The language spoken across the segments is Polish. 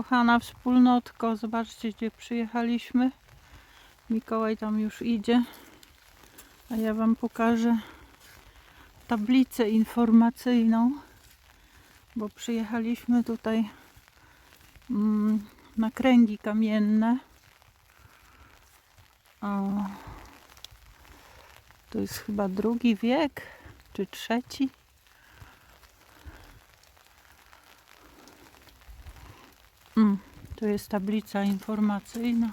Kochana wspólnotko, zobaczcie gdzie przyjechaliśmy. Mikołaj tam już idzie. A ja Wam pokażę tablicę informacyjną, bo przyjechaliśmy tutaj mm, na kręgi kamienne. O, to jest chyba drugi wiek, czy trzeci. Mm, tu jest tablica informacyjna.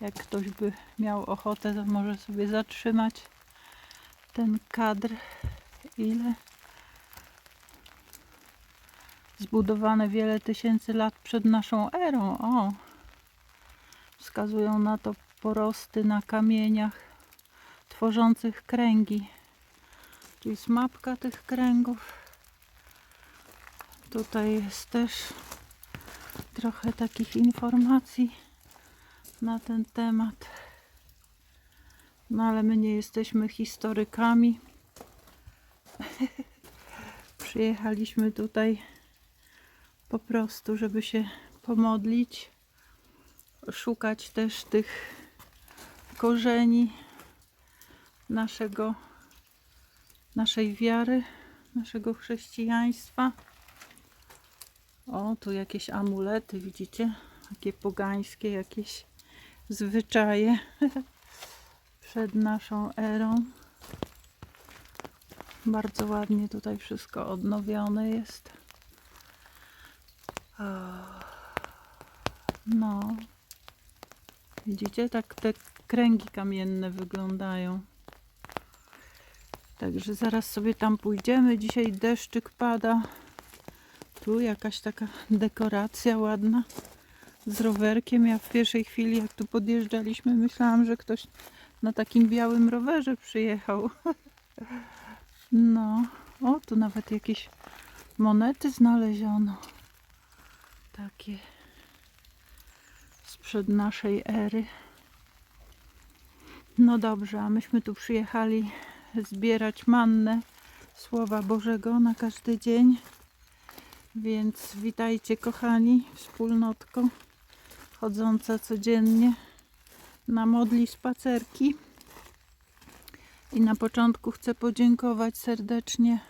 Jak ktoś by miał ochotę, to może sobie zatrzymać ten kadr. Ile? Zbudowane wiele tysięcy lat przed naszą erą. O! Wskazują na to porosty na kamieniach tworzących kręgi. Tu jest mapka tych kręgów. Tutaj jest też trochę takich informacji na ten temat. No ale my nie jesteśmy historykami. Przyjechaliśmy tutaj po prostu, żeby się pomodlić, szukać też tych korzeni naszego, naszej wiary, naszego chrześcijaństwa. O, tu jakieś amulety, widzicie? Takie pogańskie jakieś zwyczaje przed naszą erą. Bardzo ładnie tutaj wszystko odnowione jest. No. Widzicie, tak te kręgi kamienne wyglądają. Także zaraz sobie tam pójdziemy. Dzisiaj deszczyk pada. Tu jakaś taka dekoracja ładna z rowerkiem. Ja w pierwszej chwili, jak tu podjeżdżaliśmy, myślałam, że ktoś na takim białym rowerze przyjechał. No, o, tu nawet jakieś monety znaleziono. Takie sprzed naszej ery. No dobrze, a myśmy tu przyjechali zbierać mannę Słowa Bożego na każdy dzień. Więc witajcie kochani, wspólnotko chodząca codziennie na modli spacerki. I na początku chcę podziękować serdecznie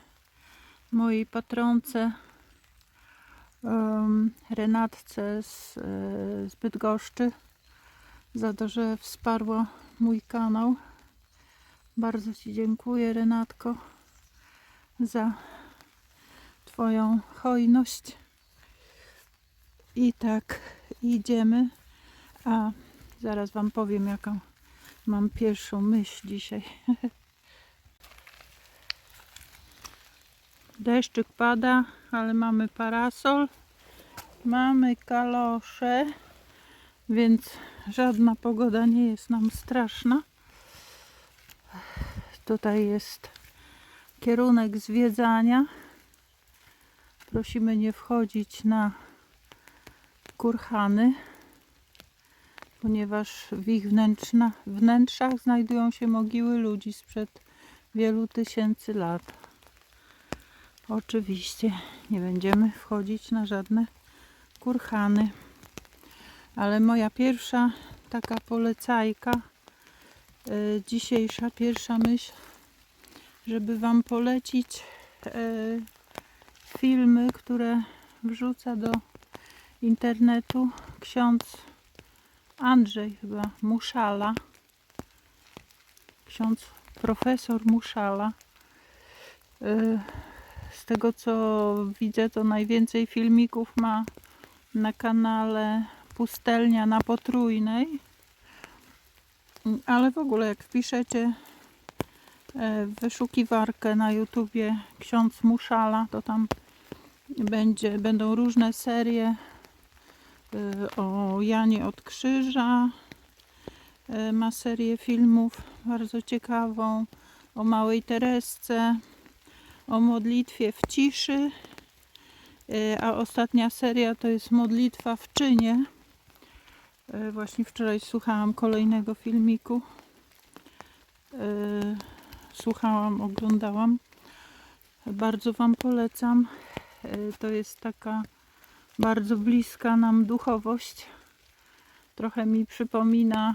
mojej patronce em, Renatce z, e, z Bydgoszczy za to, że wsparła mój kanał. Bardzo Ci dziękuję Renatko za Twoją hojność. I tak idziemy. A zaraz Wam powiem, jaką mam pierwszą myśl dzisiaj. Deszczyk pada, ale mamy parasol. Mamy kalosze, więc żadna pogoda nie jest nam straszna. Tutaj jest kierunek zwiedzania. Prosimy nie wchodzić na kurhany, ponieważ w ich wnętrzna, wnętrzach znajdują się mogiły ludzi sprzed wielu tysięcy lat. Oczywiście nie będziemy wchodzić na żadne kurhany. Ale moja pierwsza taka polecajka, e, dzisiejsza pierwsza myśl, żeby Wam polecić e, filmy, które wrzuca do internetu ksiądz Andrzej chyba Muszala. Ksiądz profesor Muszala. Y, Z tego co widzę, to najwięcej filmików ma na kanale Pustelnia na Potrójnej. Ale w ogóle jak wpiszecie e, wyszukiwarkę na YouTubie ksiądz Muszala, to tam będzie, będą różne serie y, o Janie od Krzyża. Y, Ma serię filmów bardzo ciekawą o Małej Teresce, o modlitwie w ciszy. Y, A ostatnia seria to jest modlitwa w czynie. Właśnie wczoraj słuchałam kolejnego filmiku. Słuchałam, oglądałam. Bardzo Wam polecam. E, to jest taka bardzo bliska nam duchowość. Trochę mi przypomina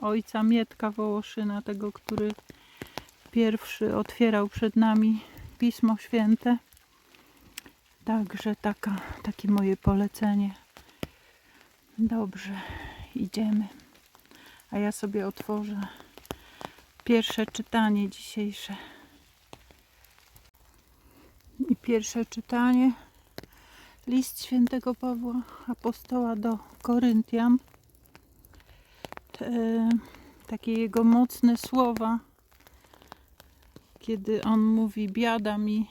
ojca Mietka Wołoszyna, tego, który pierwszy otwierał przed nami Pismo Święte. Także taka, takie moje polecenie. Dobrze, idziemy. A ja sobie otworzę pierwsze czytanie dzisiejsze. Pierwsze czytanie. List świętego Pawła Apostoła do Koryntian. Te, takie jego mocne słowa, kiedy on mówi: Biada mi,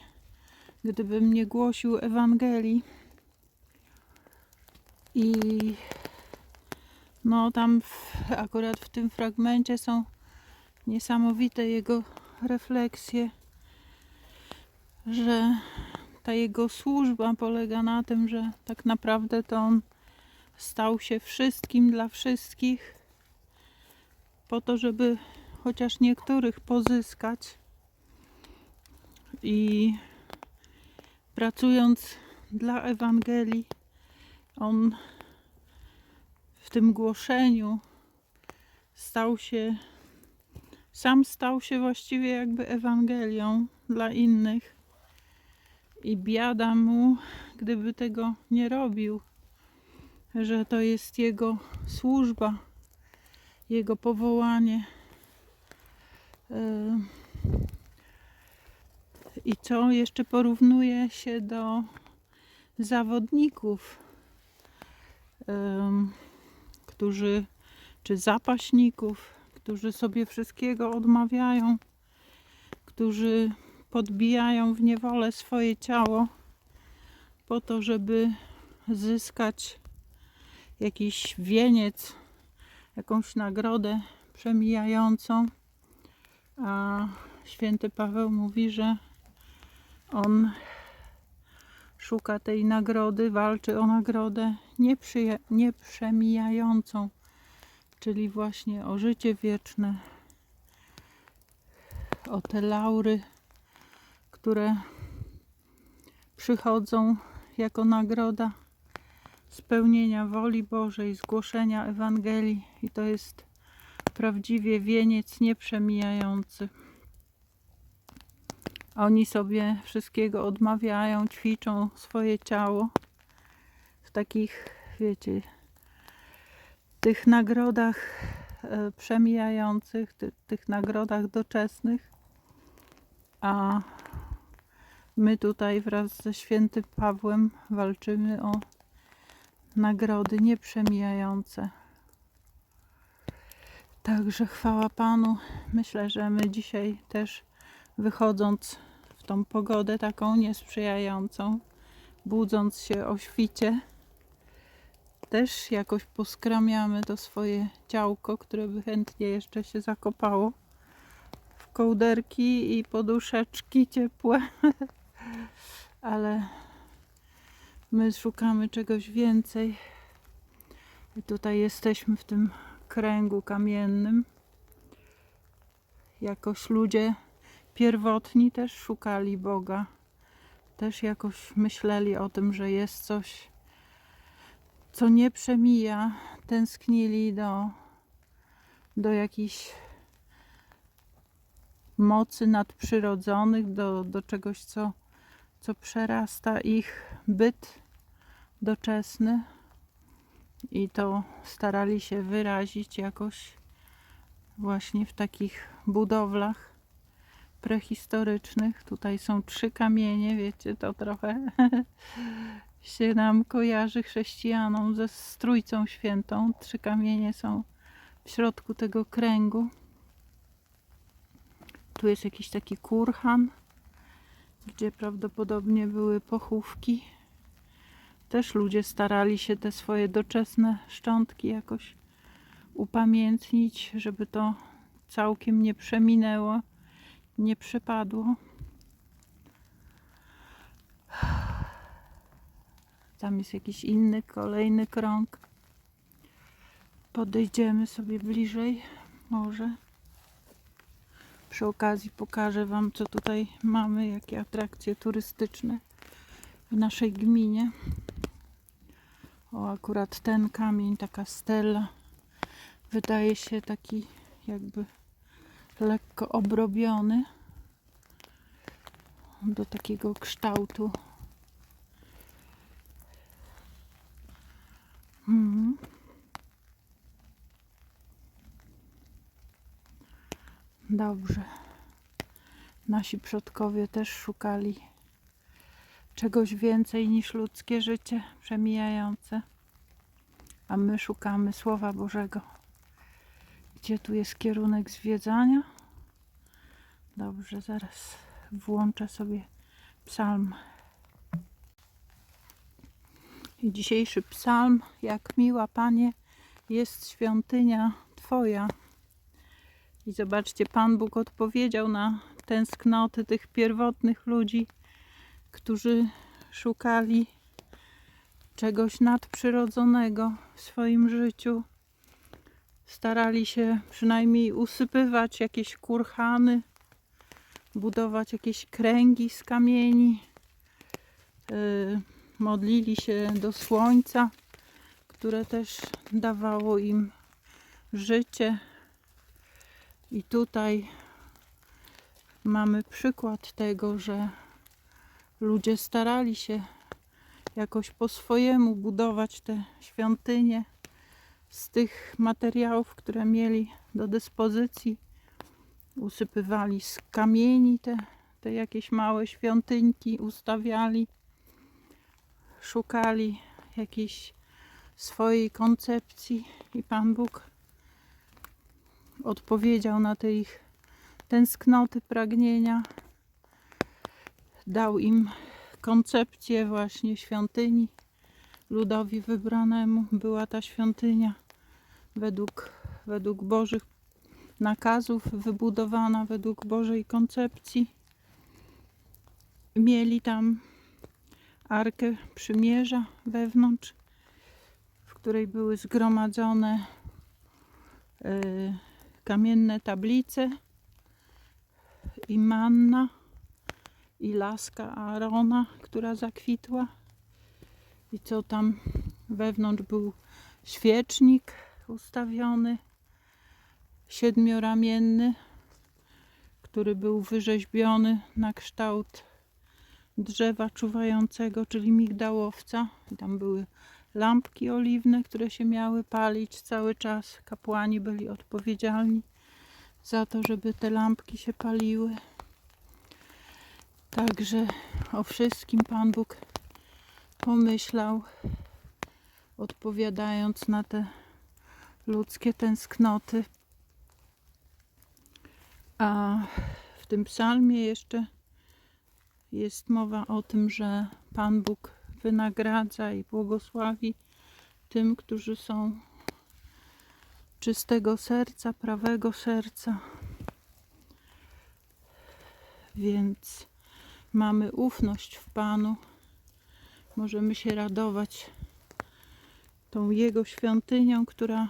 gdybym nie głosił Ewangelii. I no, tam w, akurat w tym fragmencie są niesamowite jego refleksje, że ta jego służba polega na tym, że tak naprawdę to on stał się wszystkim dla wszystkich, po to, żeby chociaż niektórych pozyskać. I pracując dla Ewangelii, on w tym głoszeniu stał się, sam stał się właściwie jakby Ewangelią dla innych. I biada mu, gdyby tego nie robił, że to jest jego służba, jego powołanie. Yy. I co jeszcze porównuje się do zawodników, którzy, czy zapaśników, którzy sobie wszystkiego odmawiają, którzy podbijają w niewolę swoje ciało po to, żeby zyskać jakiś wieniec, jakąś nagrodę przemijającą. A święty Paweł mówi, że on szuka tej nagrody, walczy o nagrodę nieprzemijającą, czyli właśnie o życie wieczne, o te laury, które przychodzą jako nagroda spełnienia woli Bożej, zgłoszenia Ewangelii i to jest prawdziwie wieniec nieprzemijający. Oni sobie wszystkiego odmawiają, ćwiczą swoje ciało w takich, wiecie, tych nagrodach e, przemijających, ty, tych nagrodach doczesnych, a my tutaj wraz ze świętym Pawłem walczymy o nagrody nieprzemijające. Także chwała Panu. Myślę, że my dzisiaj też wychodząc w tą pogodę taką niesprzyjającą, budząc się o świcie, też jakoś poskramiamy to swoje działko, które by chętnie jeszcze się zakopało w kołderki i poduszeczki ciepłe, ale my szukamy czegoś więcej. I tutaj jesteśmy w tym kręgu kamiennym. Jakoś ludzie pierwotni też szukali Boga. Też jakoś myśleli o tym, że jest coś, co nie przemija. Tęsknili do, do jakichś mocy nadprzyrodzonych, do, do czegoś, co, co przerasta ich byt doczesny. I to starali się wyrazić jakoś właśnie w takich budowlach prehistorycznych. Tutaj są trzy kamienie, wiecie, to trochę się nam kojarzy chrześcijanom ze Trójcą Świętą. Trzy kamienie są w środku tego kręgu. Tu jest jakiś taki kurhan, gdzie prawdopodobnie były pochówki. Też ludzie starali się te swoje doczesne szczątki jakoś upamiętnić, żeby to całkiem nie przeminęło nie przepadło. Tam jest jakiś inny, kolejny krąg. Podejdziemy sobie bliżej, może. Przy okazji pokażę Wam, co tutaj mamy, jakie atrakcje turystyczne. w naszej gminie. O, akurat ten kamień, taka stela, wydaje się taki jakby lekko obrobiony do takiego kształtu. Mhm. Dobrze. Nasi przodkowie też szukali czegoś więcej niż ludzkie życie przemijające, a my szukamy Słowa Bożego. Gdzie tu jest kierunek zwiedzania? Dobrze, zaraz włączę sobie psalm. I dzisiejszy psalm, jak miła Panie, jest świątynia Twoja. I zobaczcie, Pan Bóg odpowiedział na tęsknoty tych pierwotnych ludzi, którzy szukali czegoś nadprzyrodzonego w swoim życiu. Starali się przynajmniej usypywać jakieś kurhany, budować jakieś kręgi z kamieni. Yy, modlili się do słońca, które też dawało im życie. I tutaj mamy przykład tego, że ludzie starali się jakoś po swojemu budować te świątynie z tych materiałów, które mieli do dyspozycji. Usypywali z kamieni te, te jakieś małe świątynki, ustawiali, szukali jakiejś swojej koncepcji i Pan Bóg odpowiedział na te ich tęsknoty, pragnienia. Dał im koncepcję właśnie świątyni. Ludowi wybranemu była ta świątynia według, według Bożych nakazów, wybudowana według Bożej koncepcji. Mieli tam arkę przymierza wewnątrz, w której były zgromadzone y, kamienne tablice i manna i laska Aarona, która zakwitła. I co tam wewnątrz był świecznik ustawiony, siedmioramienny, który był wyrzeźbiony na kształt drzewa czuwającego, czyli migdałowca. I tam były lampki oliwne, które się miały palić cały czas. Kapłani byli odpowiedzialni za to, żeby te lampki się paliły. Także o wszystkim Pan Bóg pomyślał, odpowiadając na te ludzkie tęsknoty. A w tym psalmie jeszcze jest mowa o tym, że Pan Bóg wynagradza i błogosławi tym, którzy są czystego serca, prawego serca. Więc mamy ufność w Panu. Możemy się radować tą Jego świątynią, która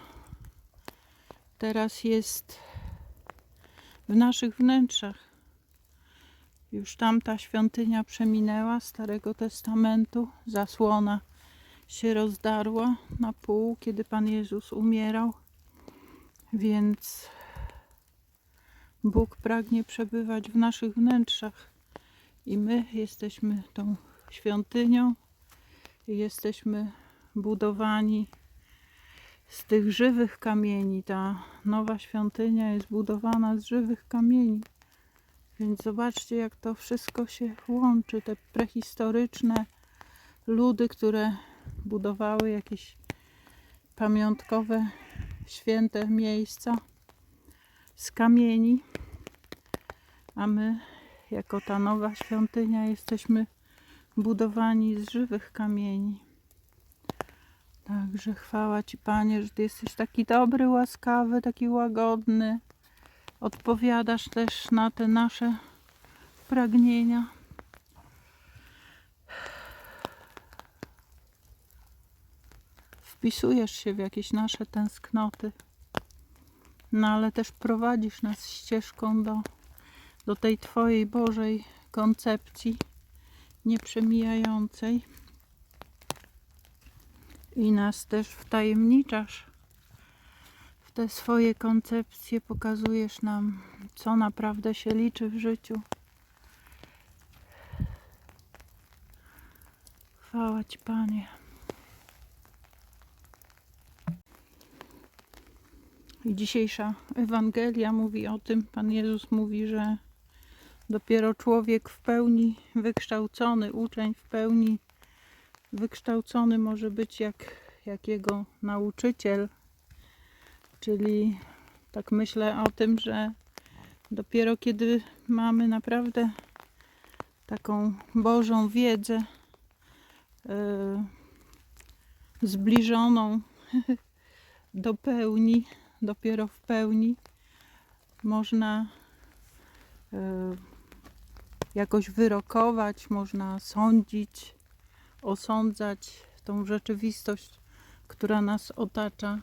teraz jest w naszych wnętrzach. Już tamta świątynia przeminęła Starego Testamentu, zasłona się rozdarła na pół, kiedy Pan Jezus umierał. Więc Bóg pragnie przebywać w naszych wnętrzach i my jesteśmy tą świątynią jesteśmy budowani z tych żywych kamieni. Ta nowa świątynia jest budowana z żywych kamieni. Więc zobaczcie, jak to wszystko się łączy. Te prehistoryczne ludy, które budowały jakieś pamiątkowe, święte miejsca z kamieni, a my, jako ta nowa świątynia, jesteśmy budowani z żywych kamieni. Także chwała Ci, Panie, że Ty jesteś taki dobry, łaskawy, taki łagodny. Odpowiadasz też na te nasze pragnienia. Wpisujesz się w jakieś nasze tęsknoty, no ale też prowadzisz nas ścieżką do, do tej Twojej Bożej koncepcji nieprzemijającej. I nas też wtajemniczasz te swoje koncepcje, pokazujesz nam, co naprawdę się liczy w życiu. Chwała Ci, Panie. I dzisiejsza Ewangelia mówi o tym, Pan Jezus mówi, że dopiero człowiek w pełni wykształcony, uczeń w pełni wykształcony może być jak, jak jego nauczyciel. Czyli tak myślę o tym, że dopiero kiedy mamy naprawdę taką Bożą wiedzę, e, zbliżoną do pełni, dopiero w pełni można e, jakoś wyrokować, można sądzić, osądzać tą rzeczywistość, która nas otacza.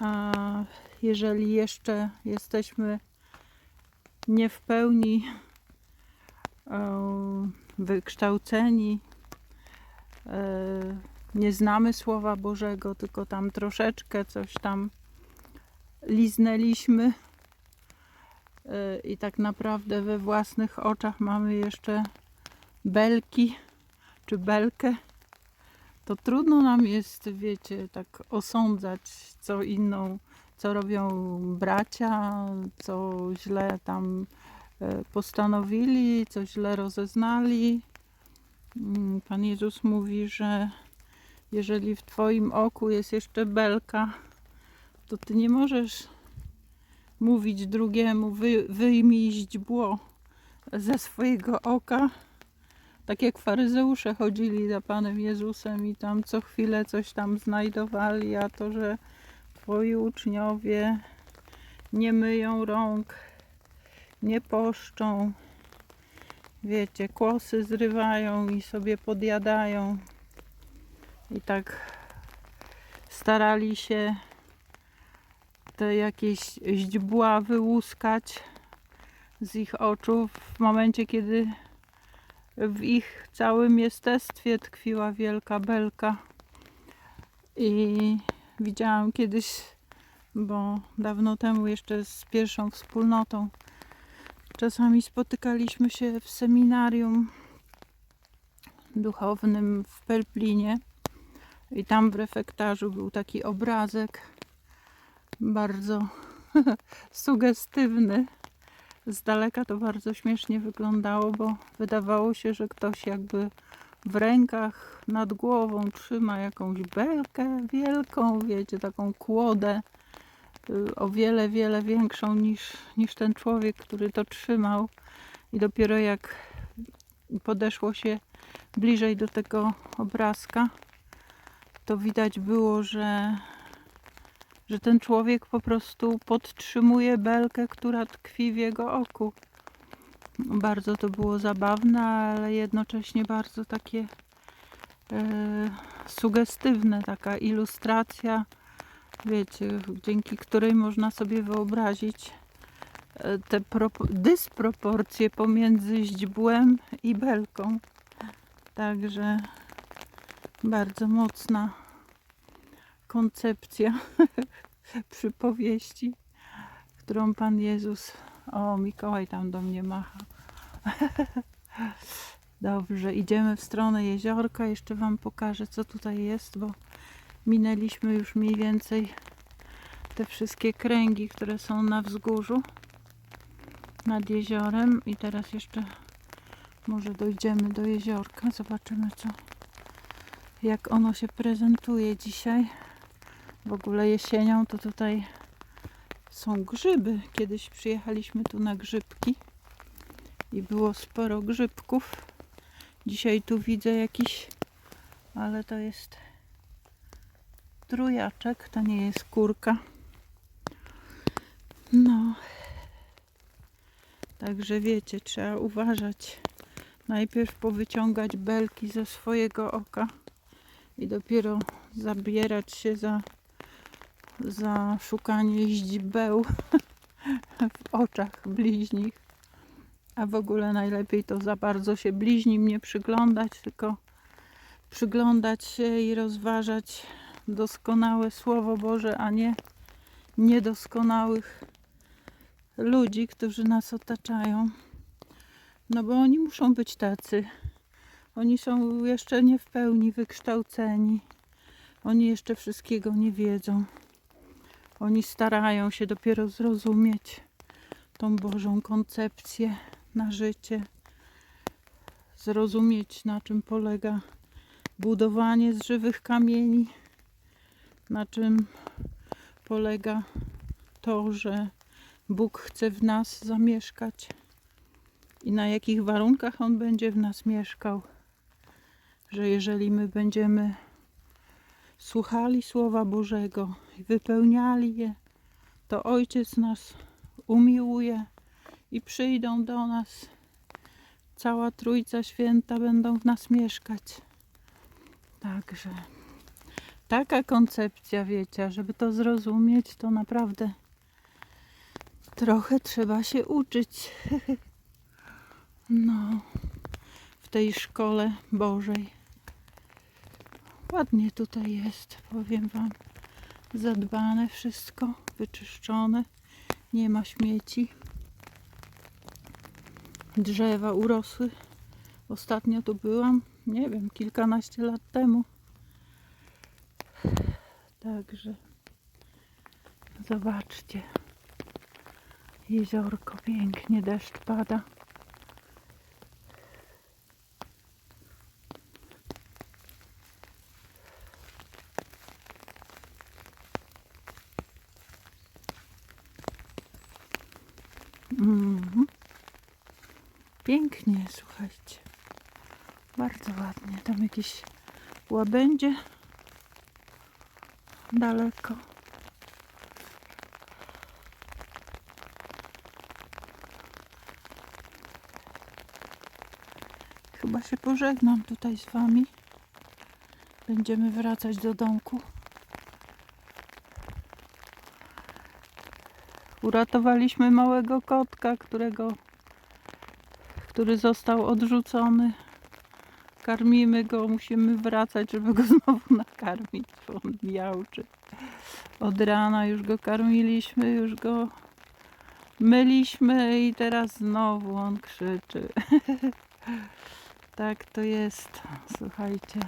A jeżeli jeszcze jesteśmy nie w pełni e, wykształceni, e, nie znamy Słowa Bożego, tylko tam troszeczkę coś tam liznęliśmy e, i tak naprawdę we własnych oczach mamy jeszcze belki czy belkę, to trudno nam jest, wiecie, tak osądzać co inną, co robią bracia, co źle tam e, postanowili, co źle rozeznali. Mm, Pan Jezus mówi, że jeżeli w Twoim oku jest jeszcze belka, to Ty nie możesz mówić drugiemu, wy, wyjmij źdźbło ze swojego oka, tak jak faryzeusze chodzili za Panem Jezusem i tam co chwilę coś tam znajdowali, a to, że Twoi uczniowie nie myją rąk, nie poszczą, wiecie, kłosy zrywają i sobie podjadają. I tak starali się te jakieś źdźbła wyłuskać z ich oczu w momencie, kiedy w ich całym jestestwie tkwiła wielka belka. I widziałam kiedyś, bo dawno temu jeszcze z pierwszą wspólnotą, czasami spotykaliśmy się w seminarium duchownym w Pelplinie. I tam w refektarzu był taki obrazek bardzo sugestywny. Z daleka to bardzo śmiesznie wyglądało, bo wydawało się, że ktoś jakby w rękach nad głową trzyma jakąś belkę wielką, wiecie, taką kłodę y, o wiele, wiele większą niż, niż ten człowiek, który to trzymał. I dopiero jak podeszło się bliżej do tego obrazka, to widać było, że, że ten człowiek po prostu podtrzymuje belkę, która tkwi w jego oku. Bardzo to było zabawne, ale jednocześnie bardzo takie e, sugestywne, taka ilustracja, wiecie, dzięki której można sobie wyobrazić e, te propo- dysproporcje pomiędzy źdźbłem i belką. Także bardzo mocna koncepcja przypowieści, którą Pan Jezus. O, Mikołaj tam do mnie macha. Dobrze, idziemy w stronę jeziorka. Jeszcze Wam pokażę, co tutaj jest, bo minęliśmy już mniej więcej te wszystkie kręgi, które są na wzgórzu nad jeziorem. I teraz jeszcze może dojdziemy do jeziorka. Zobaczymy, co jak ono się prezentuje dzisiaj. W ogóle jesienią to tutaj są grzyby. Kiedyś przyjechaliśmy tu na grzybki i było sporo grzybków. Dzisiaj tu widzę jakiś, ale to jest trójaczek, to nie jest kurka. No. Także wiecie, trzeba uważać. Najpierw powyciągać belki ze swojego oka i dopiero zabierać się za, za szukanie źdźbeł w oczach bliźnich. A w ogóle najlepiej to za bardzo się bliźnim nie przyglądać, tylko przyglądać się i rozważać doskonałe Słowo Boże, a nie niedoskonałych ludzi, którzy nas otaczają. No bo oni muszą być tacy. Oni są jeszcze nie w pełni wykształceni. Oni jeszcze wszystkiego nie wiedzą. Oni starają się dopiero zrozumieć tą Bożą koncepcję na życie. Zrozumieć, na czym polega budowanie z żywych kamieni, na czym polega to, że Bóg chce w nas zamieszkać i na jakich warunkach On będzie w nas mieszkał. Że jeżeli my będziemy słuchali Słowa Bożego i wypełniali je, to Ojciec nas umiłuje i przyjdą do nas. Cała Trójca Święta będą w nas mieszkać. Także taka koncepcja, wiecie, żeby to zrozumieć, to naprawdę trochę trzeba się uczyć. No, w tej szkole Bożej. Ładnie tutaj jest, powiem Wam. Zadbane wszystko, wyczyszczone. Nie ma śmieci. Drzewa urosły. Ostatnio tu byłam, nie wiem, kilkanaście lat temu. Także zobaczcie. Jeziorko pięknie, deszcz pada. Mhm. Pięknie, słuchajcie. Bardzo ładnie. Tam jakieś łabędzie daleko. Chyba się pożegnam tutaj z wami. Będziemy wracać do domku. Uratowaliśmy małego kotka, którego, który został odrzucony. Karmimy go, musimy wracać, żeby go znowu nakarmić, bo on miałczy. Od rana już go karmiliśmy, już go myliśmy i teraz znowu on krzyczy. tak to jest, słuchajcie.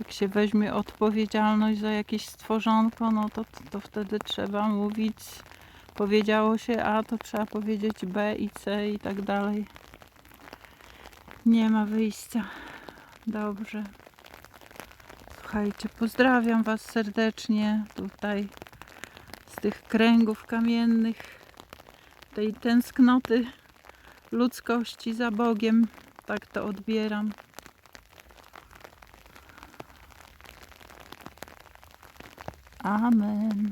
Jak się weźmie odpowiedzialność za jakieś stworzonko, no to, to wtedy trzeba mówić powiedziało się A, to trzeba powiedzieć B i C i tak dalej. Nie ma wyjścia. Dobrze. Słuchajcie, pozdrawiam Was serdecznie tutaj z tych kręgów kamiennych, tej tęsknoty ludzkości za Bogiem. Tak to odbieram. Amen.